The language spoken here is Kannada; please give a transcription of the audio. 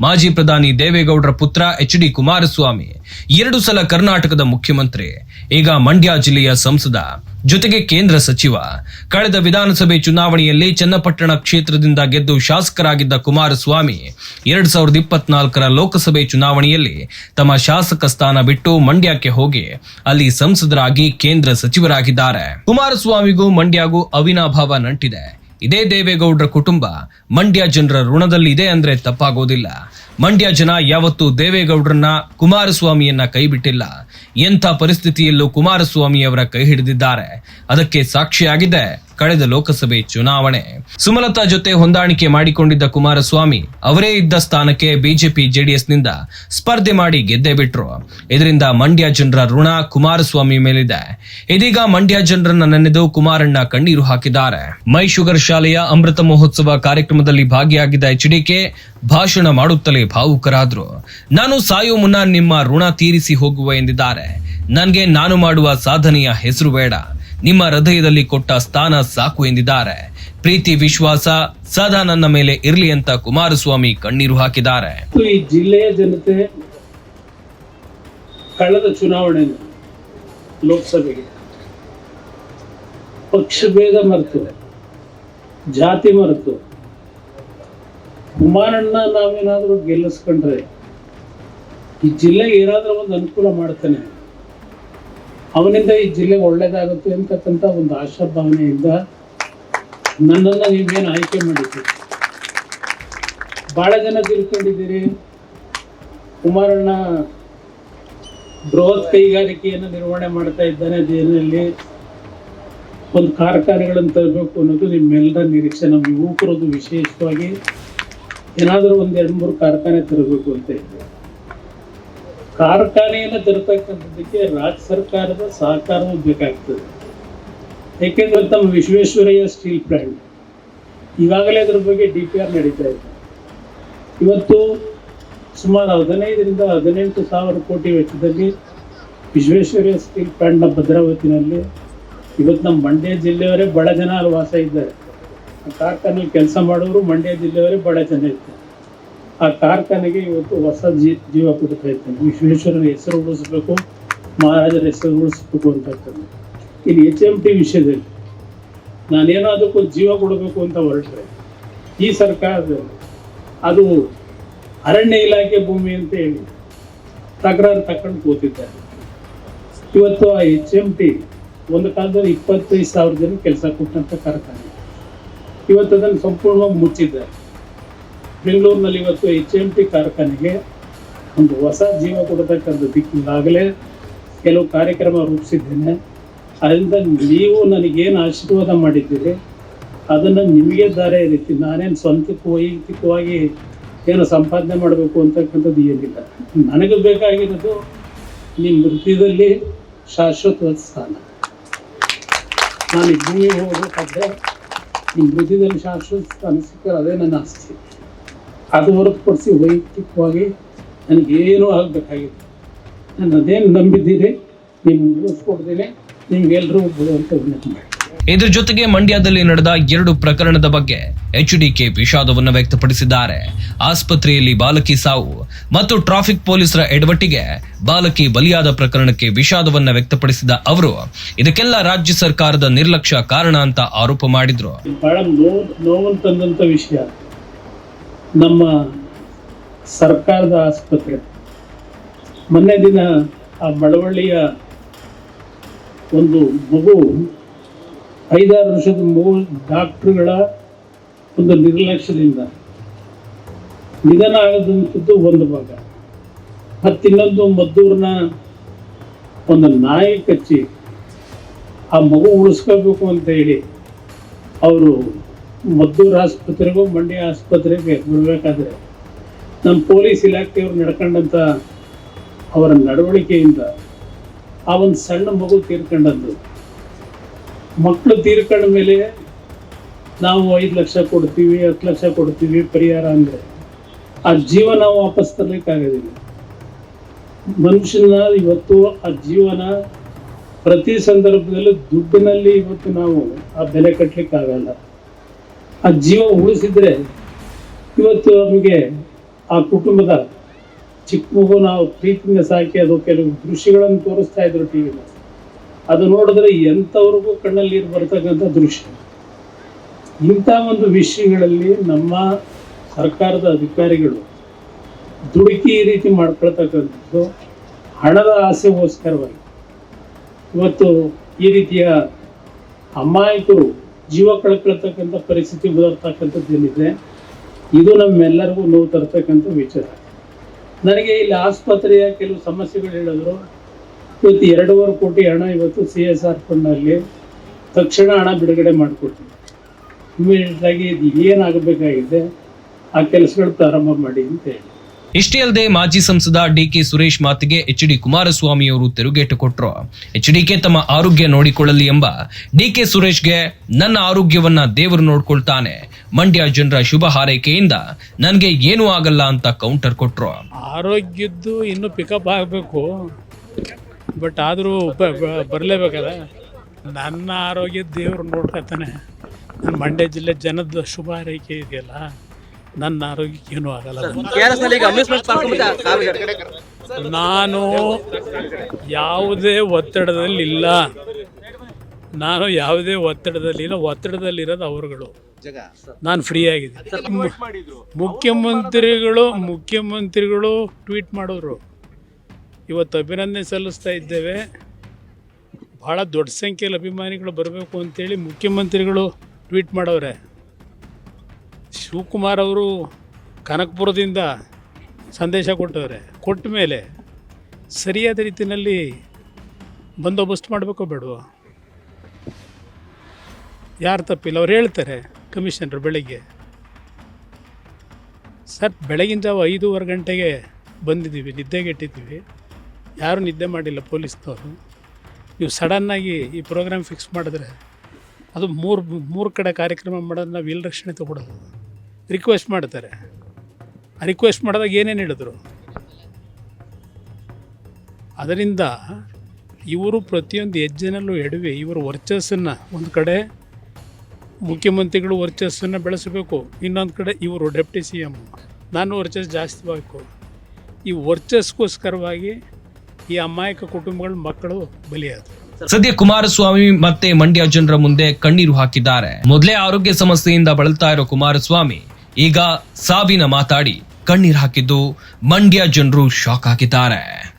ಮಾಜಿ ಪ್ರಧಾನಿ ದೇವೇಗೌಡರ ಪುತ್ರ ಎಚ್ ಡಿ ಕುಮಾರಸ್ವಾಮಿ. ಎರಡು ಸಲ ಕರ್ನಾಟಕದ ಮುಖ್ಯಮಂತ್ರಿ. ಈಗ ಮಂಡ್ಯ ಜಿಲ್ಲೆಯ ಸಂಸದ. ಜೊತೆಗೆ ಕೇಂದ್ರ ಸಚಿವ. ಕಳೆದ ವಿಧಾನಸಭೆ ಚುನಾವಣೆಯಲ್ಲಿ ಚನ್ನಪಟ್ಟಣ ಕ್ಷೇತ್ರದಿಂದ ಗೆದ್ದು ಶಾಸಕರಾಗಿದ್ದ ಕುಮಾರಸ್ವಾಮಿ ಎರಡ್ ಸಾವಿರದ ಇಪ್ಪತ್ನಾಲ್ಕರ ಲೋಕಸಭೆ ಚುನಾವಣೆಯಲ್ಲಿ ತಮ್ಮ ಶಾಸಕ ಸ್ಥಾನ ಬಿಟ್ಟು ಮಂಡ್ಯಕ್ಕೆ ಹೋಗಿ ಅಲ್ಲಿ ಸಂಸದರಾಗಿ ಕೇಂದ್ರ ಸಚಿವರಾಗಿದ್ದಾರೆ. ಕುಮಾರಸ್ವಾಮಿಗೂ ಮಂಡ್ಯಗೂ ಅವಿನಾಭಾವ ನಂಟಿದೆ. ಇದೇ ದೇವೇಗೌಡರ ಕುಟುಂಬ ಮಂಡ್ಯ ಜನರ ಋಣದಲ್ಲಿ ಇದೆ ಅಂದ್ರೆ ತಪ್ಪಾಗೋದಿಲ್ಲ. ಮಂಡ್ಯ ಜನ ಯಾವತ್ತೂ ದೇವೇಗೌಡರನ್ನ ಕುಮಾರಸ್ವಾಮಿಯನ್ನ ಕೈಬಿಟ್ಟಿಲ್ಲ. ಎಂಥ ಪರಿಸ್ಥಿತಿಯಲ್ಲೂ ಕುಮಾರಸ್ವಾಮಿಯವರ ಕೈ ಹಿಡಿದಿದ್ದಾರೆ. ಅದಕ್ಕೆ ಸಾಕ್ಷಿಯಾಗಿದೆ ಕಳೆದ ಲೋಕಸಭೆ ಚುನಾವಣೆ. ಸುಮಲತಾ ಜೊತೆ ಹೊಂದಾಣಿಕೆ ಮಾಡಿಕೊಂಡಿದ್ದ ಕುಮಾರಸ್ವಾಮಿ ಅವರೇ ಇದ್ದ ಸ್ಥಾನಕ್ಕೆ ಬಿಜೆಪಿ ಜೆಡಿಎಸ್ನಿಂದ ಸ್ಪರ್ಧೆ ಮಾಡಿ ಗೆದ್ದೆ ಬಿಟ್ರು. ಇದರಿಂದ ಮಂಡ್ಯ ಜನರ ಋಣ ಕುಮಾರಸ್ವಾಮಿ ಮೇಲಿದೆ. ಇದೀಗ ಮಂಡ್ಯ ಜನರನ್ನ ನೆನೆದು ಕುಮಾರಣ್ಣ ಕಣ್ಣೀರು ಹಾಕಿದ್ದಾರೆ. ಮೈ ಶುಗರ್ ಶಾಲೆಯ ಅಮೃತ ಮಹೋತ್ಸವ ಕಾರ್ಯಕ್ರಮದಲ್ಲಿ ಭಾಗಿಯಾಗಿದ್ದ ಎಚ್ಡಿಕೆ ಭಾಷಣ ಮಾಡುತ್ತಲೇ ಭಾವುಕರಾದ್ರು. ನಾನು ಸಾಯೋ ಮುನ್ನ ನಿಮ್ಮ ಋಣ ತೀರಿಸಿ ಹೋಗುವ ಎಂದಿದ್ದಾರೆ. ನನ್ಗೆ ನಾನು ಮಾಡುವ ಸಾಧನೆಯ ಹೆಸರು ಬೇಡ. ನಿಮ್ಮ ಹೃದಯದಲ್ಲಿ ಕೊಟ್ಟ ಸ್ಥಾನ ಸಾಕು ಎಂದಿದ್ದಾರೆ. ಪ್ರೀತಿ, ವಿಶ್ವಾಸ ಸದಾ ನನ್ನ ಮೇಲೆ ಇರ್ಲಿ ಅಂತ ಕುಮಾರಸ್ವಾಮಿ ಕಣ್ಣೀರು ಹಾಕಿದ್ದಾರೆ. ಈ ಜಿಲ್ಲೆಯ ಜನತೆ ಕಳೆದ ಚುನಾವಣೆ ಲೋಕಸಭೆಗೆ ಪಕ್ಷ ಭೇದ ಮರೆತು, ಜಾತಿ ಮರೆತು ಕುಮಾರಣ್ಣ ನಾವೇನಾದ್ರೂ ಗೆಲ್ಲಿಸ್ಕೊಂಡ್ರೆ ಈ ಜಿಲ್ಲೆಗೆ ಏನಾದ್ರೂ ಒಂದು ಅನುಕೂಲ ಮಾಡ್ತಾನೆ. ಅವನಿಂದ ಈ ಜಿಲ್ಲೆ ಒಳ್ಳೇದಾಗುತ್ತೆ ಅಂತಕ್ಕಂಥ ಒಂದು ಆಶಾಭಾವನೆಯಿಂದ ನನ್ನನ್ನು ನೀವೇನು ಆಯ್ಕೆ ಮಾಡಿದ್ದೀರಿ ಭಾಳ ಜನ ತಿಳ್ಕೊಂಡಿದ್ದೀರಿ. ಕುಮಾರಣ್ಣ ಬೃಹತ್ ಕೈಗಾರಿಕೆಯನ್ನು ನಿರ್ವಹಣೆ ಮಾಡ್ತಾ ಇದ್ದಾನೆ ದೇಶದಲ್ಲಿ ಒಂದು ಕಾರ್ಖಾನೆಗಳನ್ನು ತರಬೇಕು ಅನ್ನೋದು ನಿಮ್ಮೆಲ್ಲರ ನಿರೀಕ್ಷೆ. ನಮ್ಮ ಯುವಕರದು ವಿಶೇಷವಾಗಿ ಏನಾದರೂ ಒಂದು ಎರಡು ಮೂರು ಕಾರ್ಖಾನೆ ತರಬೇಕು ಅಂತ ಇದೆ ಕಾರ್ಖಾನೆಯನ್ನು ತರತಕ್ಕಂಥದ್ದಕ್ಕೆ ರಾಜ್ಯ ಸರ್ಕಾರದ ಸಹಕಾರವೂ ಬೇಕಾಗ್ತದೆ. ಏಕೆಂದರೆ ತಮ್ಮ ವಿಶ್ವೇಶ್ವರಯ್ಯ ಸ್ಟೀಲ್ ಪ್ಲಾಂಟ್. ಈಗಾಗಲೇ ಅದ್ರ ಬಗ್ಗೆ ಡಿ ಪಿ ಆರ್ ನಡೀತಾ ಇದೆ. ಇವತ್ತು ಸುಮಾರು ಹದಿನೈದರಿಂದ ಹದಿನೆಂಟು ಸಾವಿರ ಕೋಟಿ ವೆಚ್ಚದಲ್ಲಿ ವಿಶ್ವೇಶ್ವರಯ್ಯ ಸ್ಟೀಲ್ ಪ್ಲಾಂಟ್ನ ಭದ್ರಾವತಿನಲ್ಲಿ ಇವತ್ತು ನಮ್ಮ ಮಂಡ್ಯ ಜಿಲ್ಲೆಯವರೇ ಬಡ ಜನ ಅಲ್ಲಿ ವಾಸ ಇದ್ದಾರೆ. ಕಾರ್ಖಾನೆಯಲ್ಲಿ ಕೆಲಸ ಮಾಡೋರು ಮಂಡ್ಯ ಜಿಲ್ಲೆಯವರೇ ಬಡ ಜನ ಇದ್ದಾರೆ ಆ ಕಾರ್ಖಾನೆಗೆ ಇವತ್ತು ಹೊಸ ಜೀ ಜೀವ ಕೊಡ್ತಾ ಇದ್ದಾನೆ ವಿಶ್ವೇಶ್ವರನ ಹೆಸರು ಉಳಿಸ್ಬೇಕು, ಮಹಾರಾಜರ ಹೆಸರು ಉಳಿಸ್ಬೇಕು ಅಂತಕ್ಕಂಥ ಇಲ್ಲಿ ಎಚ್ ಎಂ ಟಿ ವಿಷಯದಲ್ಲಿ ನಾನೇನೋ ಅದಕ್ಕೊಂದು ಜೀವ ಕೊಡಬೇಕು ಅಂತ ಹೊರಟ್ರೆ, ಈ ಸರ್ಕಾರದಲ್ಲಿ ಅದು ಅರಣ್ಯ ಇಲಾಖೆ ಭೂಮಿ ಅಂತ ಹೇಳಿ ತಕರಾರು ತಕೊಂಡು ಕೂತಿದ್ದಾರೆ. ಇವತ್ತು ಆ ಎಚ್ ಎಂ ಟಿ ಒಂದು ಕಾಲದಲ್ಲಿ ಇಪ್ಪತ್ತೈದು ಸಾವಿರ ಜನ ಕೆಲಸ ಕೊಟ್ಟಂಥ ಕಾರ್ಖಾನೆ. ಇವತ್ತು ಅದನ್ನು ಸಂಪೂರ್ಣವಾಗಿ ಮುಚ್ಚಿದ್ದಾರೆ. ಬೆಂಗಳೂರಿನಲ್ಲಿ ಇವತ್ತು ಎಚ್ ಎಂ ಟಿ ಕಾರ್ಖಾನೆಗೆ ಒಂದು ಹೊಸ ಜೀವ ಕೊಡತಕ್ಕಂಥ ದಿಕ್ಕಿಂದಾಗಲೇ ಕೆಲವು ಕಾರ್ಯಕ್ರಮ ರೂಪಿಸಿದ್ದೇನೆ. ಅದರಿಂದ ನೀವು ನನಗೇನು ಆಶೀರ್ವಾದ ಮಾಡಿದ್ದೀರಿ? ಅದನ್ನು ನಿಮಗೆ ದಾರೆ ರೀತಿ ನಾನೇನು ಸ್ವಂತಕ್ಕೆ ವೈಯಕ್ತಿಕವಾಗಿ ಏನು ಸಂಪಾದನೆ ಮಾಡಬೇಕು ಅಂತಕ್ಕಂಥದ್ದು ಏನಿಲ್ಲ. ನನಗೆ ಬೇಕಾಗಿರೋದು ನಿಮ್ಮ ವೃತ್ತಿಯಲ್ಲಿ ಶಾಶ್ವತ ಸ್ಥಾನ. ನಾನು ಭೂಮಿ ಹೋಗಬೇಕಾದ್ರೆ ನಿಮ್ಮ ವೃತ್ತಿಯಲ್ಲಿ ಶಾಶ್ವತ ಸ್ಥಾನ ಸಿಕ್ಕರೆ ಅದೇ ನನ್ನ ಆಸ್ತಿ. ಅದು ಹೊರತುಪಡಿಸಿ ವೈಯಕ್ತಿಕವಾಗಿ ನನಗೇನೂ ಆಗಬೇಕಾಗಿತ್ತು ನಾನು ಅದೇನು ನಂಬಿದ್ದೀರಿ ನಿಮ್ಗೆ ಮುಗಿಸ್ಕೊಡ್ತೇನೆ ನಿಮ್ಗೆಲ್ಲರೂ ವಿನಂತಿ ಮಾಡಿ ಇದ್ರ ಜೊತೆಗೆ ಮಂಡ್ಯದಲ್ಲಿ ನಡೆದ ಎರಡು ಪ್ರಕರಣದ ಬಗ್ಗೆ ಎಚ್ ಡಿಕೆ ವಿಷಾದವನ್ನು ವ್ಯಕ್ತಪಡಿಸಿದ್ದಾರೆ. ಆಸ್ಪತ್ರೆಯಲ್ಲಿ ಬಾಲಕಿ ಸಾವು ಮತ್ತು ಟ್ರಾಫಿಕ್ ಪೊಲೀಸರ ಎಡವಟ್ಟಿಗೆ ಬಾಲಕಿ ಬಲಿಯಾದ ಪ್ರಕರಣಕ್ಕೆ ವಿಷಾದವನ್ನು ವ್ಯಕ್ತಪಡಿಸಿದ ಅವರು ಇದಕ್ಕೆಲ್ಲ ರಾಜ್ಯ ಸರ್ಕಾರದ ನಿರ್ಲಕ್ಷ್ಯ ಕಾರಣ ಅಂತ ಆರೋಪ ಮಾಡಿದ್ರು. ಬಹಳ ನೋವು ನೋವನ್ನು ತಂದಂಥ ವಿಷಯ. ನಮ್ಮ ಸರ್ಕಾರದ ಆಸ್ಪತ್ರೆ. ಮೊನ್ನೆ ದಿನ ಆ ಮಳವಳ್ಳಿಯ ಒಂದು ಮಗು ಐದಾರು ವರ್ಷದ ಮಗು ಡಾಕ್ಟ್ರುಗಳ ಒಂದು ನಿರ್ಲಕ್ಷ್ಯದಿಂದ ನಿಧನ ಆಗದಂಥದ್ದು ಒಂದು ಭಾಗ. ಮತ್ತಿನ್ನೊಂದು ಮದ್ದೂರಿನ ಒಂದು ನಾಯಿ ಕಚ್ಚಿ ಆ ಮಗು ಉಳಿಸ್ಕೋಬೇಕು ಅಂತ ಹೇಳಿ ಅವರು ಮದ್ದೂರು ಆಸ್ಪತ್ರೆಗೂ ಮಂಡ್ಯ ಆಸ್ಪತ್ರೆಗೆ ಬರಬೇಕಾದ್ರೆ ನಮ್ಮ ಪೊಲೀಸ್ ಇಲಾಖೆಯವರು ನಡ್ಕೊಂಡಂಥ ಅವರ ನಡವಳಿಕೆಯಿಂದ ಆ ಒಂದು ಸಣ್ಣ ಮಗು ತೀರ್ಕೊಂಡದ್ದು. ಮಕ್ಕಳು ತೀರ್ಕೊಂಡ ಮೇಲೆ ನಾವು ಐದು ಲಕ್ಷ ಕೊಡ್ತೀವಿ, ಹತ್ತು ಲಕ್ಷ ಕೊಡ್ತೀವಿ ಪರಿಹಾರ ಅಂದರೆ ಆ ಜೀವನ ವಾಪಸ್ ತರಲಿಕ್ಕಾಗೋದಿಲ್ಲ. ಮನುಷ್ಯನ ಇವತ್ತು ಆ ಜೀವನ ಪ್ರತಿ ಸಂದರ್ಭದಲ್ಲೂ ದುಡ್ಡಿನಲ್ಲಿ ಇವತ್ತು ನಾವು ಆ ಬೆಲೆ ಕಟ್ಟಲಿಕ್ಕಾಗಲ್ಲ ಆ ಜೀವ ಉಳಿಸಿದ್ರೆ ಇವತ್ತು ನಮಗೆ ಆ ಕುಟುಂಬದ ಚಿಕ್ಕ ಮಗು ನಾವು ಪ್ರೀತಿಯಿಂದ ಸಾಕಿ ಅದು ಕೆಲವು ದೃಶ್ಯಗಳನ್ನು ತೋರಿಸ್ತಾ ಇದ್ರು ಟಿ ಅದು ನೋಡಿದ್ರೆ ಎಂಥವ್ರಿಗೂ ಕಣ್ಣಲ್ಲಿ ಬರ್ತಕ್ಕಂಥ ದೃಶ್ಯ. ಇಂಥ ಒಂದು ವಿಷಯಗಳಲ್ಲಿ ನಮ್ಮ ಸರ್ಕಾರದ ಅಧಿಕಾರಿಗಳು ದುಡುಕಿ ಈ ರೀತಿ ಮಾಡ್ಕೊಳ್ತಕ್ಕಂಥದ್ದು ಹಣದ ಆಸೆಗೋಸ್ಕರವಾಗಿ. ಇವತ್ತು ಈ ರೀತಿಯ ಅಮಾಯಕರು ಜೀವ ಕಳ್ಕೊಳ್ತಕ್ಕಂಥ ಪರಿಸ್ಥಿತಿ ಬರ್ತಕ್ಕಂಥದ್ದು ಏನಿದೆ, ಇದು ನಮ್ಮೆಲ್ಲರಿಗೂ ನೋವು ತರ್ತಕ್ಕಂಥ ವಿಚಾರ. ನನಗೆ ಇಲ್ಲಿ ಆಸ್ಪತ್ರೆಯ ಕೆಲವು ಸಮಸ್ಯೆಗಳು ಹೇಳಿದ್ರು. ಇವತ್ತು ಎರಡೂವರೆ ಕೋಟಿ ಹಣ ಇವತ್ತು ಸಿ ಎಸ್ ಆರ್ ಫಂಡ್ನಲ್ಲಿ ತಕ್ಷಣ ಹಣ ಬಿಡುಗಡೆ ಮಾಡಿಕೊಡ್ತೀವಿ ಇಮಿಡಿಯೇಟ್ ಆಗಿ ಇದು ಏನಾಗಬೇಕಾಗಿದೆ, ಆ ಕೆಲಸಗಳು ಪ್ರಾರಂಭ ಮಾಡಿ ಅಂತ ಹೇಳಿ. ಇಷ್ಟೇ ಅಲ್ಲದೆ ಮಾಜಿ ಸಂಸದ ಡಿಕೆ ಸುರೇಶ್ ಮಾತಿಗೆ ಎಚ್ ಡಿ ಕುಮಾರಸ್ವಾಮಿ ಅವರು ತಿರುಗೇಟು ಕೊಟ್ಟರು ಎಚ್ ಡಿಕೆ ತಮ್ಮ ಆರೋಗ್ಯ ನೋಡಿಕೊಳ್ಳಲಿ ಎಂಬ ಡಿಕೆ ಸುರೇಶ್ಗೆ ನನ್ನ ಆರೋಗ್ಯವನ್ನ ದೇವರು ನೋಡ್ಕೊಳ್ತಾನೆ. ಮಂಡ್ಯ ಜನರ ಶುಭ ಹಾರೈಕೆಯಿಂದ ನನಗೆ ಏನೂ ಆಗಲ್ಲ ಅಂತ ಕೌಂಟರ್ ಕೊಟ್ಟರು ಆರೋಗ್ಯದ್ದು ಇನ್ನೂ ಪಿಕಪ್ ಆಗಬೇಕು. ಬಟ್ ಆದರೂ ಬರಲೇಬೇಕಲ್ಲ. ನನ್ನ ಆರೋಗ್ಯ ದೇವ್ರು ನೋಡ್ಕೊತಾನೆ ಮಂಡ್ಯ ಜಿಲ್ಲೆ ಜನದ ಶುಭ ಹಾರೈಕೆ ಇದೆಯಲ್ಲ. ನನ್ನ ಆರೋಗ್ಯಕ್ಕೆ ಏನೂ ಆಗಲ್ಲ ನಾನು ಯಾವುದೇ ಒತ್ತಡದಲ್ಲಿಲ್ಲ ನಾನು ಯಾವುದೇ ಒತ್ತಡದಲ್ಲಿಲ್ಲ ಒತ್ತಡದಲ್ಲಿರೋದು ಅವರುಗಳು. ನಾನು ಫ್ರೀ ಆಗಿದ್ದೀನಿ. ಮುಖ್ಯಮಂತ್ರಿಗಳು ಮುಖ್ಯಮಂತ್ರಿಗಳು ಟ್ವೀಟ್ ಮಾಡೋರು. ಇವತ್ತು ಅಭಿನಂದನೆ ಸಲ್ಲಿಸ್ತಾ ಇದ್ದೇವೆ. ಭಾಳ ದೊಡ್ಡ ಸಂಖ್ಯೆಯಲ್ಲಿ ಅಭಿಮಾನಿಗಳು ಬರಬೇಕು ಅಂತೇಳಿ ಮುಖ್ಯಮಂತ್ರಿಗಳು ಟ್ವೀಟ್ ಮಾಡವ್ರೆ ಶಿವಕುಮಾರ್ ಅವರು ಕನಕಪುರದಿಂದ ಸಂದೇಶ ಕೊಟ್ಟವ್ರೆ. ಕೊಟ್ಟ ಮೇಲೆ ಸರಿಯಾದ ರೀತಿಯಲ್ಲಿ ಬಂದೋಬಸ್ತ್ ಮಾಡಬೇಕೋ ಬೇಡವೋ? ಯಾರು ತಪ್ಪಿಲ್ಲ. ಅವ್ರು ಹೇಳ್ತಾರೆ ಕಮಿಷನರ್ ಬೆಳಗ್ಗೆ. ಸರ್ ಬೆಳಗಿನ ಜಾವ ಐದೂವರೆ ಗಂಟೆಗೆ ಬಂದಿದ್ದೀವಿ, ನಿದ್ದೆಗೆಟ್ಟಿದ್ದೀವಿ. ಯಾರೂ ನಿದ್ದೆ ಮಾಡಿಲ್ಲ ಪೊಲೀಸ್ನವರು. ನೀವು ಸಡನ್ನಾಗಿ ಈ ಪ್ರೋಗ್ರಾಮ್ ಫಿಕ್ಸ್ ಮಾಡಿದ್ರೆ ಅದು ಮೂರು ಮೂರು ಕಡೆ ಕಾರ್ಯಕ್ರಮ ಮಾಡೋದು ನಾವು ರಕ್ಷಣೆ ತೊಗೊಳೋದು? ರಿಕ್ವೆಸ್ಟ್ ಮಾಡ್ತಾರೆ. ರಿಕ್ವೆಸ್ಟ್ ಮಾಡಿದಾಗ ಏನೇನು ಹೇಳಿದ್ರು? ಅದರಿಂದ ಇವರು ಪ್ರತಿಯೊಂದು ಹೆಜ್ಜೆನಲ್ಲೂ ಎಡವಿ ಇವರು ವರ್ಚಸ್ಸನ್ನು ಒಂದು ಕಡೆ ಮುಖ್ಯಮಂತ್ರಿಗಳು ವರ್ಚಸ್ಸನ್ನು ಬೆಳೆಸಬೇಕು, ಇನ್ನೊಂದು ಕಡೆ ಇವರು ಡೆಪ್ಟಿ ಸಿ ಎಂ ನಾನು ವರ್ಚಸ್ ಜಾಸ್ತಿ ಬೇಕು. ಈ ವರ್ಚಸ್ಗೋಸ್ಕರವಾಗಿ ಈ ಅಮಾಯಕ ಕುಟುಂಬಗಳ ಮಕ್ಕಳು ಬಲಿಯಾದ ಸದ್ಯ ಕುಮಾರಸ್ವಾಮಿ ಮತ್ತೆ ಮಂಡ್ಯ ಜನರ ಮುಂದೆ ಕಣ್ಣೀರು ಹಾಕಿದ್ದಾರೆ. ಮೊದಲೇ ಆರೋಗ್ಯ ಸಮಸ್ಯೆಯಿಂದ ಬಳಲ್ತಾ ಇರೋ ಕುಮಾರಸ್ವಾಮಿ ಈಗ ಸಾವಿನ ಮಾತಾಡಿ ಕಣ್ಣೀರ್ ಹಾಕಿದ್ದು ಮಂಡ್ಯ ಜನರು ಶಾಕ್ ಆಗಿದ್ದಾರೆ